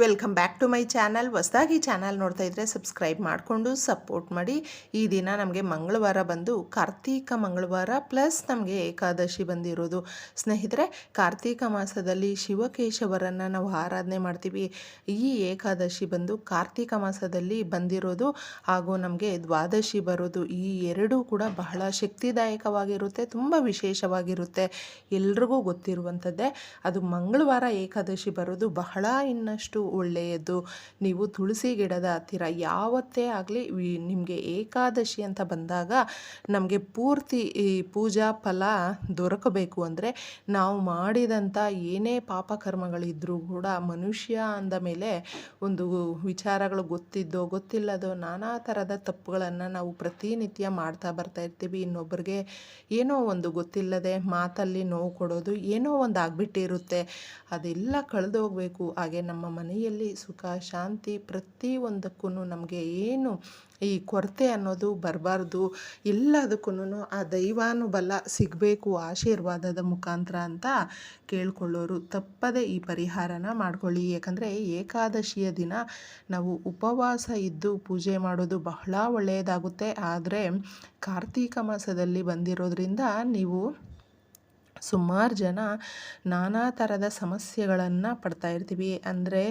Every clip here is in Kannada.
Welcome back to my channel. ಹೊಸದಾಗಿ ಚಾನಲ್ ನೋಡ್ತಾ ಇದ್ದರೆ ಸಬ್ಸ್ಕ್ರೈಬ್ ಮಾಡಿಕೊಂಡು ಸಪೋರ್ಟ್ ಮಾಡಿ. ಈ ದಿನ ನಮಗೆ ಮಂಗಳವಾರ ಬಂದು ಕಾರ್ತೀಕ ಮಂಗಳವಾರ ಪ್ಲಸ್ ನಮಗೆ ಏಕಾದಶಿ ಬಂದಿರೋದು. ಸ್ನೇಹಿತರೆ, ಕಾರ್ತೀಕ ಮಾಸದಲ್ಲಿ ಶಿವಕೇಶವರನ್ನು ನಾವು ಆರಾಧನೆ ಮಾಡ್ತೀವಿ. ಈ ಏಕಾದಶಿ ಬಂದು ಕಾರ್ತೀಕ ಮಾಸದಲ್ಲಿ ಬಂದಿರೋದು ಹಾಗೂ ನಮಗೆ ದ್ವಾದಶಿ ಬರೋದು. ಈ ಎರಡೂ ಕೂಡ ಬಹಳ ಶಕ್ತಿದಾಯಕವಾಗಿರುತ್ತೆ, ತುಂಬ ವಿಶೇಷವಾಗಿರುತ್ತೆ. ಎಲ್ರಿಗೂ ಗೊತ್ತಿರುವಂಥದ್ದೇ. ಅದು ಮಂಗಳವಾರ ಏಕಾದಶಿ ಬರೋದು ಬಹಳ ಇನ್ನಷ್ಟು ಒಳ್ಳೆಯದು, ನೀವು ತುಳಸಿ ಗಿಡದ ಹತ್ತಿರ ಯಾವತ್ತೇ ಆಗಲಿ ನಿಮಗೆ ಏಕಾದಶಿ ಅಂತ ಬಂದಾಗ ನಮಗೆ ಪೂರ್ತಿ ಈ ಪೂಜಾ ಫಲ ದೊರಕಬೇಕು ಅಂದರೆ ನಾವು ಮಾಡಿದಂಥ ಏನೇ ಪಾಪಕರ್ಮಗಳಿದ್ದರೂ ಕೂಡ ಮನುಷ್ಯ ಅಂದ ಮೇಲೆ ಒಂದು ವಿಚಾರಗಳು ಗೊತ್ತಿದ್ದೋ ಗೊತ್ತಿಲ್ಲದೋ ನಾನಾ ಥರದ ತಪ್ಪುಗಳನ್ನು ನಾವು ಪ್ರತಿನಿತ್ಯ ಮಾಡ್ತಾ ಬರ್ತಾ ಇರ್ತೀವಿ. ಇನ್ನೊಬ್ಬರಿಗೆ ಏನೋ ಒಂದು ಗೊತ್ತಿಲ್ಲದೆ ಮಾತಲ್ಲಿ ನೋವು ಕೊಡೋದು ಏನೋ ಒಂದು ಆಗ್ಬಿಟ್ಟಿರುತ್ತೆ. ಅದೆಲ್ಲ ಕಳೆದು ಹೋಗಬೇಕು ಹಾಗೆ ನಮ್ಮ ಮನೆಯಲ್ಲಿ ಸುಖ, ಶಾಂತಿ ಪ್ರತಿಯೊಂದಕ್ಕೂ ನಮಗೆ ಏನು ಈ ಕೊರತೆ ಅನ್ನೋದು ಬರಬಾರ್ದು. ಎಲ್ಲದಕ್ಕೂ ಆ ದೈವಾನುಬಲ ಸಿಗಬೇಕು, ಆಶೀರ್ವಾದದ ಮುಖಾಂತರ ಅಂತ ಕೇಳ್ಕೊಳ್ಳೋರು. ತಪ್ಪದೇ ಈ ಪರಿಹಾರನ ಮಾಡ್ಕೊಳ್ಳಿ. ಯಾಕಂದರೆ ಏಕಾದಶಿಯ ದಿನ ನಾವು ಉಪವಾಸ ಇದ್ದು ಪೂಜೆ ಮಾಡೋದು ಬಹಳ ಒಳ್ಳೆಯದಾಗುತ್ತೆ. ಆದರೆ ಕಾರ್ತೀಕ ಮಾಸದಲ್ಲಿ ಬಂದಿರೋದ್ರಿಂದ ನೀವು ಸುಮಾರು ಜನ ನಾನಾ ಥರದ ಸಮಸ್ಯೆಗಳನ್ನು ಪಡ್ತಾ ಇರ್ತೀವಿ. ಅಂದರೆ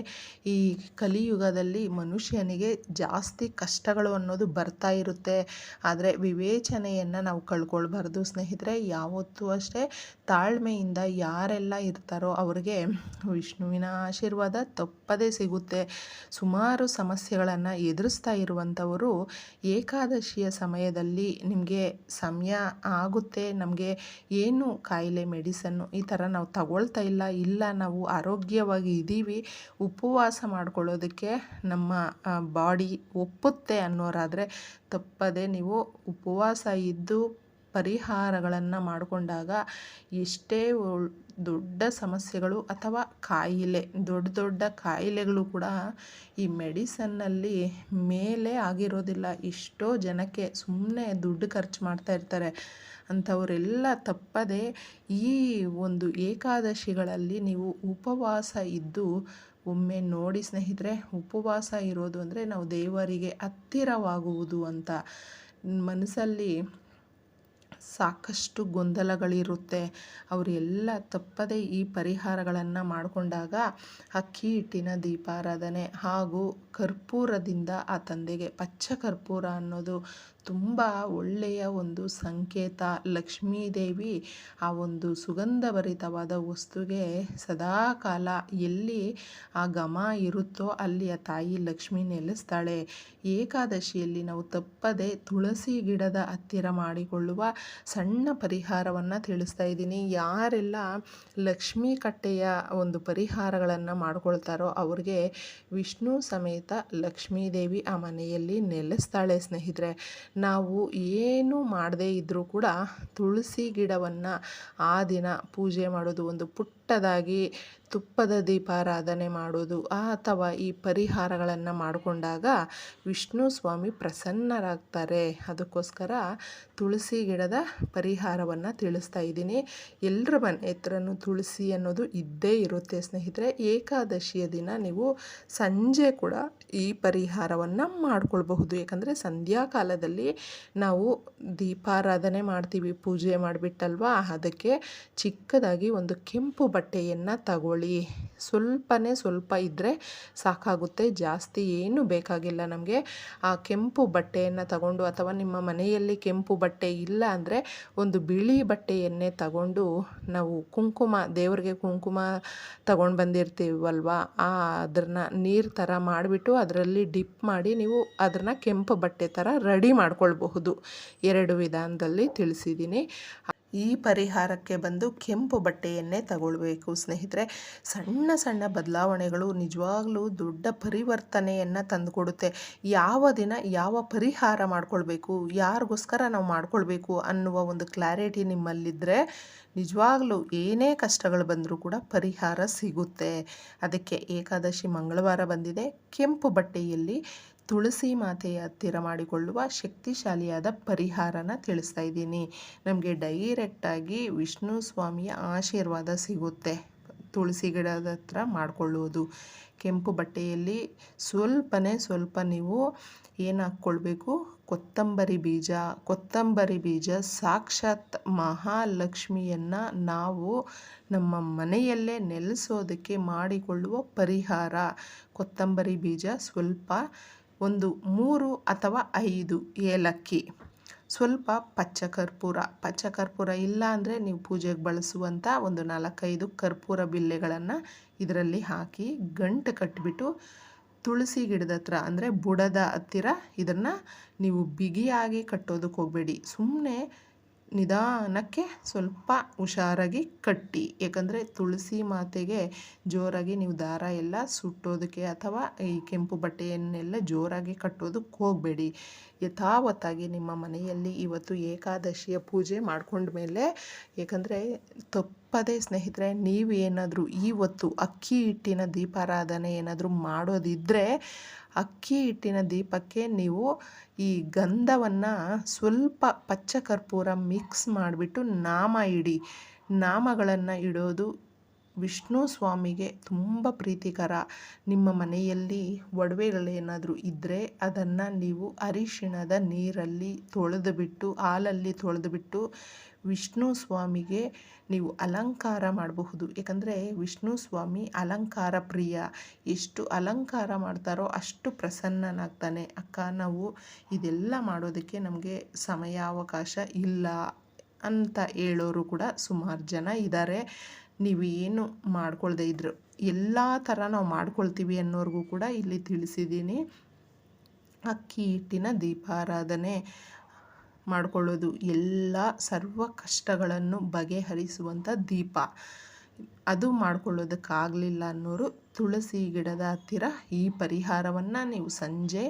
ಈ ಕಲಿಯುಗದಲ್ಲಿ ಮನುಷ್ಯನಿಗೆ ಜಾಸ್ತಿ ಕಷ್ಟಗಳು ಅನ್ನೋದು ಬರ್ತಾ ಇರುತ್ತೆ. ಆದರೆ ವಿವೇಚನೆಯನ್ನು ನಾವು ಕಳ್ಕೊಳ್ಬಾರ್ದು ಸ್ನೇಹಿತರೆ. ಯಾವತ್ತೂ ಅಷ್ಟೇ ತಾಳ್ಮೆಯಿಂದ ಯಾರೆಲ್ಲ ಇರ್ತಾರೋ ಅವ್ರಿಗೆ ವಿಷ್ಣುವಿನ ಆಶೀರ್ವಾದ ತಪ್ಪದೇ ಸಿಗುತ್ತೆ. ಸುಮಾರು ಸಮಸ್ಯೆಗಳನ್ನು ಎದುರಿಸ್ತಾ ಇರುವಂಥವರು ಏಕಾದಶಿಯ ಸಮಯದಲ್ಲಿ ನಿಮಗೆ ಸಮಯ ಆಗುತ್ತೆ. ನಮಗೆ ಏನು ಕಾಯಿಲೆ ಮೆಡಿಸನ್ನು ಈ ಥರ ನಾವು ತಗೊಳ್ತಾ ಇಲ್ಲ ಇಲ್ಲ ನಾವು ಆರೋಗ್ಯವಾಗಿ ಇದ್ದೀವಿ, ಉಪವಾಸ ಮಾಡ್ಕೊಳ್ಳೋದಕ್ಕೆ ನಮ್ಮ ಬಾಡಿ ಒಪ್ಪುತ್ತೆ ಅನ್ನೋರಾದರೆ ತಪ್ಪದೆ ನೀವು ಉಪವಾಸ ಇದ್ದು ಪರಿಹಾರಗಳನ್ನು ಮಾಡಿಕೊಂಡಾಗ ಎಷ್ಟೇ ದೊಡ್ಡ ಸಮಸ್ಯೆಗಳು ಅಥವಾ ಕಾಯಿಲೆ, ದೊಡ್ಡ ದೊಡ್ಡ ಕಾಯಿಲೆಗಳು ಕೂಡ ಈ ಮೆಡಿಸನ್ನಲ್ಲಿ ಮೇಲೆ ಆಗಿರೋದಿಲ್ಲ. ಎಷ್ಟೋ ಜನಕ್ಕೆ ಸುಮ್ಮನೆ ದುಡ್ಡು ಖರ್ಚು ಮಾಡ್ತಾ ಇರ್ತಾರೆ. ಅಂಥವರೆಲ್ಲ ತಪ್ಪದೆ ಈ ಒಂದು ಏಕಾದಶಿಗಳಲ್ಲಿ ನೀವು ಉಪವಾಸ ಇದ್ದು ಒಮ್ಮೆ ನೋಡಿ ಸ್ನೇಹಿತರೆ, ಉಪವಾಸ ಇರೋದು ಅಂದರೆ ನಾವು ದೇವರಿಗೆ ಹತ್ತಿರವಾಗುವುದು ಅಂತ. ಮನಸ್ಸಲ್ಲಿ ಸಾಕಷ್ಟು ಗೊಂದಲಗಳಿರುತ್ತೆ. ಅವರೆಲ್ಲ ತಪ್ಪದೇ ಈ ಪರಿಹಾರಗಳನ್ನು ಮಾಡಿಕೊಂಡಾಗ ಅಕ್ಕಿ ಹಿಟ್ಟಿನ ದೀಪಾರಾಧನೆ ಹಾಗೂ ಕರ್ಪೂರದಿಂದ ಆ ತಂದೆಗೆ ಪಚ್ಚ ಕರ್ಪೂರ ಅನ್ನೋದು ತುಂಬ ಒಳ್ಳೆಯ ಒಂದು ಸಂಕೇತ. ಲಕ್ಷ್ಮೀದೇವಿ ಆ ಒಂದು ಸುಗಂಧಭರಿತವಾದ ವಸ್ತುಗೆ ಸದಾ ಕಾಲ ಎಲ್ಲಿ ಆ ಘಮ ಇರುತ್ತೋ ಅಲ್ಲಿ ಆ ತಾಯಿ ಲಕ್ಷ್ಮಿ ನೆಲೆಸ್ತಾಳೆ. ಏಕಾದಶಿಯಲ್ಲಿ ನಾವು ತಪ್ಪದೆ ತುಳಸಿ ಗಿಡದ ಹತ್ತಿರ ಮಾಡಿಕೊಳ್ಳುವ ಸಣ್ಣ ಪರಿಹಾರವನ್ನು ತಿಳಿಸ್ತಾ ಇದ್ದೀನಿ. ಯಾರೆಲ್ಲ ಲಕ್ಷ್ಮೀ ಕಟ್ಟೆಯ ಒಂದು ಪರಿಹಾರಗಳನ್ನು ಮಾಡ್ಕೊಳ್ತಾರೋ ಅವ್ರಿಗೆ ವಿಷ್ಣು ಸಮೇತ ಲಕ್ಷ್ಮೀದೇವಿ ಆ ಮನೆಯಲ್ಲಿ ನೆಲೆಸ್ತಾಳೆ ಸ್ನೇಹಿತರೆ. ನಾವು ಏನು ಮಾಡದೇ ಇದ್ದರೂ ಕೂಡ ತುಳಸಿ ಗಿಡವನ್ನು ಆ ದಿನ ಪೂಜೆ ಮಾಡೋದು ಒಂದು ಪುಟ್ಟದಾಗಿ ತುಪ್ಪದ ದೀಪಾರಾಧನೆ ಮಾಡೋದು ಅಥವಾ ಈ ಪರಿಹಾರಗಳನ್ನು ಮಾಡಿಕೊಂಡಾಗ ವಿಷ್ಣು ಸ್ವಾಮಿ ಪ್ರಸನ್ನರಾಗ್ತಾರೆ. ಅದಕ್ಕೋಸ್ಕರ ತುಳಸಿ ಗಿಡದ ಪರಿಹಾರವನ್ನು ತಿಳಿಸ್ತಾ ಇದ್ದೀನಿ. ಎಲ್ಲರ ಮನೆ ಹತ್ರನೂ ತುಳಸಿ ಅನ್ನೋದು ಇದ್ದೇ ಇರುತ್ತೆ ಸ್ನೇಹಿತರೆ. ಏಕಾದಶಿಯ ದಿನ ನೀವು ಸಂಜೆ ಕೂಡ ಈ ಪರಿಹಾರವನ್ನು ಮಾಡಿಕೊಳ್ಬಹುದು. ಯಾಕಂದರೆ ಸಂಧ್ಯಾ ಕಾಲದಲ್ಲಿ ನಾವು ದೀಪಾರಾಧನೆ ಮಾಡ್ತೀವಿ, ಪೂಜೆ ಮಾಡಿಬಿಟ್ಟಲ್ವಾ? ಅದಕ್ಕೆ ಚಿಕ್ಕದಾಗಿ ಒಂದು ಕೆಂಪು ಬಟ್ಟೆಯನ್ನು ತಗೊಳ್ಳಿ. ಸ್ವಲ್ಪನೇ ಸ್ವಲ್ಪ ಇದ್ದರೆ ಸಾಕಾಗುತ್ತೆ. ಜಾಸ್ತಿ ಏನು ಬೇಕಾಗಿಲ್ಲ ನಮಗೆ. ಆ ಕೆಂಪು ಬಟ್ಟೆಯನ್ನು ತಗೊಂಡು ಅಥವಾ ನಿಮ್ಮ ಮನೆಯಲ್ಲಿ ಕೆಂಪು ಬಟ್ಟೆ ಇಲ್ಲ ಅಂದರೆ ಒಂದು ಬಿಳಿ ಬಟ್ಟೆಯನ್ನೇ ತಗೊಂಡು ನಾವು ಕುಂಕುಮ, ದೇವರಿಗೆ ಕುಂಕುಮ ತಗೊಂಡು ಬಂದಿರ್ತೀವಲ್ವ? ಆ ಅದನ್ನು ನೀರು ಥರ ಮಾಡಿಬಿಟ್ಟು ಅದರಲ್ಲಿ ಡಿಪ್ ಮಾಡಿ ನೀವು ಅದನ್ನು ಕೆಂಪು ಬಟ್ಟೆ ಥರ ರೆಡಿ ಮಾಡ್ಕೊಳ್ಬಹುದು. ಎರಡು ವಿಧಾನದಲ್ಲಿ ತಿಳಿಸಿದ್ದೀನಿ ಈ ಪರಿಹಾರಕ್ಕೆ ಬಂದು ಕೆಂಪು ಬಟ್ಟೆಯನ್ನೇ ತಗೊಳ್ಬೇಕು. ಸ್ನೇಹಿತರೆ, ಸಣ್ಣ ಸಣ್ಣ ಬದಲಾವಣೆಗಳು ನಿಜವಾಗ್ಲೂ ದೊಡ್ಡ ಪರಿವರ್ತನೆಯನ್ನು ತಂದುಕೊಡುತ್ತೆ. ಯಾವ ದಿನ ಯಾವ ಪರಿಹಾರ ಮಾಡ್ಕೊಳ್ಬೇಕು, ಯಾರಿಗೋಸ್ಕರ ನಾವು ಮಾಡ್ಕೊಳ್ಬೇಕು ಅನ್ನುವ ಒಂದು ಕ್ಲಾರಿಟಿ ನಿಮ್ಮಲ್ಲಿದ್ದರೆ ನಿಜವಾಗ್ಲೂ ಏನೇ ಕಷ್ಟಗಳು ಬಂದರೂ ಕೂಡ ಪರಿಹಾರ ಸಿಗುತ್ತೆ. ಅದಕ್ಕೆ ಏಕಾದಶಿ ಮಂಗಳವಾರ ಬಂದಿದೆ. ಕೆಂಪು ಬಟ್ಟೆಯಲ್ಲಿ ತುಳಸಿ ಮಾತೆಯ ಹತ್ತಿರ ಮಾಡಿಕೊಳ್ಳುವ ಶಕ್ತಿಶಾಲಿಯಾದ ಪರಿಹಾರನ ತಿಳಿಸ್ತಾ ಇದ್ದೀನಿ. ನಮಗೆ ಡೈರೆಕ್ಟಾಗಿ ವಿಷ್ಣು ಸ್ವಾಮಿಯ ಆಶೀರ್ವಾದ ಸಿಗುತ್ತೆ. ತುಳಸಿ ಗಿಡದ ಹತ್ರ ಮಾಡಿಕೊಳ್ಳುವುದು. ಕೆಂಪು ಬಟ್ಟೆಯಲ್ಲಿ ಸ್ವಲ್ಪನೇ ಸ್ವಲ್ಪ ನೀವು ಏನು ಹಾಕ್ಕೊಳ್ಬೇಕು? ಕೊತ್ತಂಬರಿ ಬೀಜ. ಕೊತ್ತಂಬರಿ ಬೀಜ ಸಾಕ್ಷಾತ್ ಮಹಾಲಕ್ಷ್ಮಿಯನ್ನು ನಾವು ನಮ್ಮ ಮನೆಯಲ್ಲೇ ನೆಲೆಸೋದಕ್ಕೆ ಮಾಡಿಕೊಳ್ಳುವ ಪರಿಹಾರ. ಕೊತ್ತಂಬರಿ ಬೀಜ ಸ್ವಲ್ಪ ಒಂದು, ಮೂರು ಅಥವಾ ಐದು ಏಲಕ್ಕಿ. ಸ್ವಲ್ಪ ಪಚ್ಚ ಕರ್ಪೂರ ಪಚ್ಚ ಕರ್ಪೂರ ಇಲ್ಲ ಅಂದರೆ ನೀವು ಪೂಜೆಗೆ ಬಳಸುವಂಥ ಒಂದು ನಾಲ್ಕೈದು ಕರ್ಪೂರ ಬಿಲ್ಲೆಗಳನ್ನು ಇದರಲ್ಲಿ ಹಾಕಿ ಗಂಟು ಕಟ್ಟಿಬಿಟ್ಟು ತುಳಸಿ ಗಿಡದ ಹತ್ರ ಅಂದರೆ ಬುಡದ ಹತ್ತಿರ ಇದನ್ನು ನೀವು ಬಿಗಿಯಾಗಿ ಕಟ್ಟೋದಕ್ಕೆ ಹೋಗಬೇಡಿ. ಸುಮ್ಮನೆ ನಿಧಾನಕ್ಕೆ ಸ್ವಲ್ಪ ಹುಷಾರಾಗಿ ಕಟ್ಟಿ. ಯಾಕಂದರೆ ತುಳಸಿ ಮಾತೆಗೆ ಜೋರಾಗಿ ನೀವು ದಾರ ಎಲ್ಲ ಸುಟ್ಟೋದಕ್ಕೆ ಅಥವಾ ಈ ಕೆಂಪು ಬಟ್ಟೆಯನ್ನೆಲ್ಲ ಜೋರಾಗಿ ಕಟ್ಟೋದಕ್ಕೆ ಹೋಗಬೇಡಿ. ಯಥಾವತ್ತಾಗಿ ನಿಮ್ಮ ಮನೆಯಲ್ಲಿ ಇವತ್ತು ಏಕಾದಶಿಯ ಪೂಜೆ ಮೇಲೆ, ಏಕೆಂದರೆ ತಪ್ಪದೇ ಸ್ನೇಹಿತರೆ, ನೀವು ಏನಾದರೂ ಇವತ್ತು ಅಕ್ಕಿ ಹಿಟ್ಟಿನ ದೀಪಾರಾಧನೆ ಏನಾದರೂ ಮಾಡೋದಿದ್ದರೆ ಅಕ್ಕಿ ಹಿಟ್ಟಿನ ದೀಪಕ್ಕೆ ನೀವು ಈ ಗಂಧವನ್ನು ಸ್ವಲ್ಪ ಪಚ್ಚ ಕರ್ಪೂರ ಮಿಕ್ಸ್ ಮಾಡಿಬಿಟ್ಟು ನಾಮ ಇಡಿ. ನಾಮಗಳನ್ನು ಇಡೋದು ವಿಷ್ಣು ಸ್ವಾಮಿಗೆ ತುಂಬ ಪ್ರೀತಿಕರ. ನಿಮ್ಮ ಮನೆಯಲ್ಲಿ ಒಡವೆಗಳೇನಾದರೂ ಇದ್ದರೆ ಅದನ್ನು ನೀವು ಅರಿಶಿಣದ ನೀರಲ್ಲಿ ತೊಳೆದು ಬಿಟ್ಟು ಹಾಲಲ್ಲಿ ತೊಳೆದು ಬಿಟ್ಟು ವಿಷ್ಣು ಸ್ವಾಮಿಗೆ ನೀವು ಅಲಂಕಾರ ಮಾಡಬಹುದು. ಏಕೆಂದರೆ ವಿಷ್ಣು ಸ್ವಾಮಿ ಅಲಂಕಾರ ಪ್ರಿಯ. ಎಷ್ಟು ಅಲಂಕಾರ ಮಾಡ್ತಾರೋ ಅಷ್ಟು ಪ್ರಸನ್ನನಾಗ್ತಾನೆ. ಅಕ್ಕ, ನಾವು ಇದೆಲ್ಲ ಮಾಡೋದಕ್ಕೆ ನಮಗೆ ಸಮಯಾವಕಾಶ ಇಲ್ಲ ಅಂತ ಹೇಳೋರು ಕೂಡ ಸುಮಾರು ಜನ ಇದ್ದಾರೆ ನೀವು ಮಾಡ್ಕೊಳ್ದೆ ಮಾಡ್ಕೊಳ್ದೇ ಇದ್ರು. ಎಲ್ಲ ಥರ ನಾವು ಮಾಡ್ಕೊಳ್ತೀವಿ ಅನ್ನೋರಿಗೂ ಕೂಡ ಇಲ್ಲಿ ತಿಳಿಸಿದ್ದೀನಿ. ಅಕ್ಕಿ ಹಿಟ್ಟಿನ ದೀಪಾರಾಧನೆ ಮಾಡಿಕೊಳ್ಳೋದು ಎಲ್ಲ ಸರ್ವ ಕಷ್ಟಗಳನ್ನು ಬಗೆಹರಿಸುವಂಥ ದೀಪ. ಅದು ಮಾಡ್ಕೊಳ್ಳೋದಕ್ಕಾಗಲಿಲ್ಲ ಅನ್ನೋರು ತುಳಸಿ ಗಿಡದ ಹತ್ತಿರ ಈ ಪರಿಹಾರವನ್ನು ನೀವು ಸಂಜೆ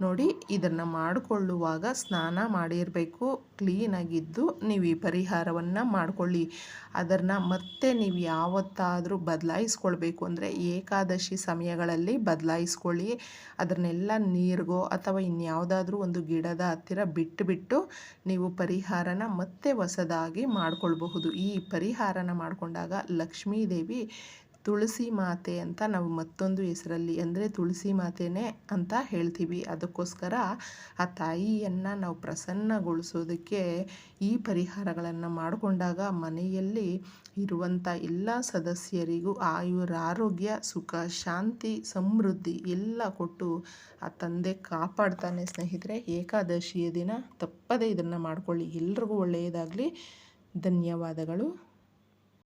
ನೋಡಿ, ಇದನ್ನು ಮಾಡಿಕೊಳ್ಳುವಾಗ ಸ್ನಾನ ಮಾಡಿರಬೇಕು. ಕ್ಲೀನಾಗಿದ್ದು ನೀವು ಈ ಪರಿಹಾರವನ್ನು ಮಾಡಿಕೊಳ್ಳಿ. ಅದನ್ನು ಮತ್ತೆ ನೀವು ಯಾವತ್ತಾದರೂ ಬದಲಾಯಿಸ್ಕೊಳ್ಬೇಕು. ಅಂದರೆ ಏಕಾದಶಿ ಸಮಯಗಳಲ್ಲಿ ಬದಲಾಯಿಸ್ಕೊಳ್ಳಿ. ಅದನ್ನೆಲ್ಲ ನೀರಿಗೋ ಅಥವಾ ಇನ್ಯಾವುದಾದ್ರೂ ಒಂದು ಗಿಡದ ಹತ್ತಿರ ಬಿಟ್ಟುಬಿಟ್ಟು ನೀವು ಪರಿಹಾರನ ಮತ್ತೆ ಹೊಸದಾಗಿ ಮಾಡಿಕೊಳ್ಬಹುದು. ಈ ಪರಿಹಾರನ ಮಾಡಿಕೊಂಡಾಗ ಲಕ್ಷ್ಮೀದೇವಿ ತುಳಸಿ ಮಾತೆ ಅಂತ ನಾವು ಮತ್ತೊಂದು ಹೆಸರಲ್ಲಿ ಅಂದರೆ ತುಳಸಿ ಮಾತೆನೇ ಅಂತ ಹೇಳ್ತೀವಿ. ಅದಕ್ಕೋಸ್ಕರ ಆ ತಾಯಿಯನ್ನು ನಾವು ಪ್ರಸನ್ನಗೊಳಿಸೋದಕ್ಕೆ ಈ ಪರಿಹಾರಗಳನ್ನು ಮಾಡಿಕೊಂಡಾಗ ಮನೆಯಲ್ಲಿ ಇರುವಂಥ ಎಲ್ಲ ಸದಸ್ಯರಿಗೂ ಆಯುರಾರೋಗ್ಯ ಸುಖ, ಶಾಂತಿ, ಸಮೃದ್ಧಿ ಎಲ್ಲ ಕೊಟ್ಟು ಆ ತಂದೆ ಕಾಪಾಡ್ತಾನೆ ಸ್ನೇಹಿತರೆ. ಏಕಾದಶಿಯ ದಿನ ತಪ್ಪದೇ ಇದನ್ನು ಮಾಡಿಕೊಳ್ಳಿ. ಎಲ್ರಿಗೂ ಒಳ್ಳೆಯದಾಗಲಿ. ಧನ್ಯವಾದಗಳು.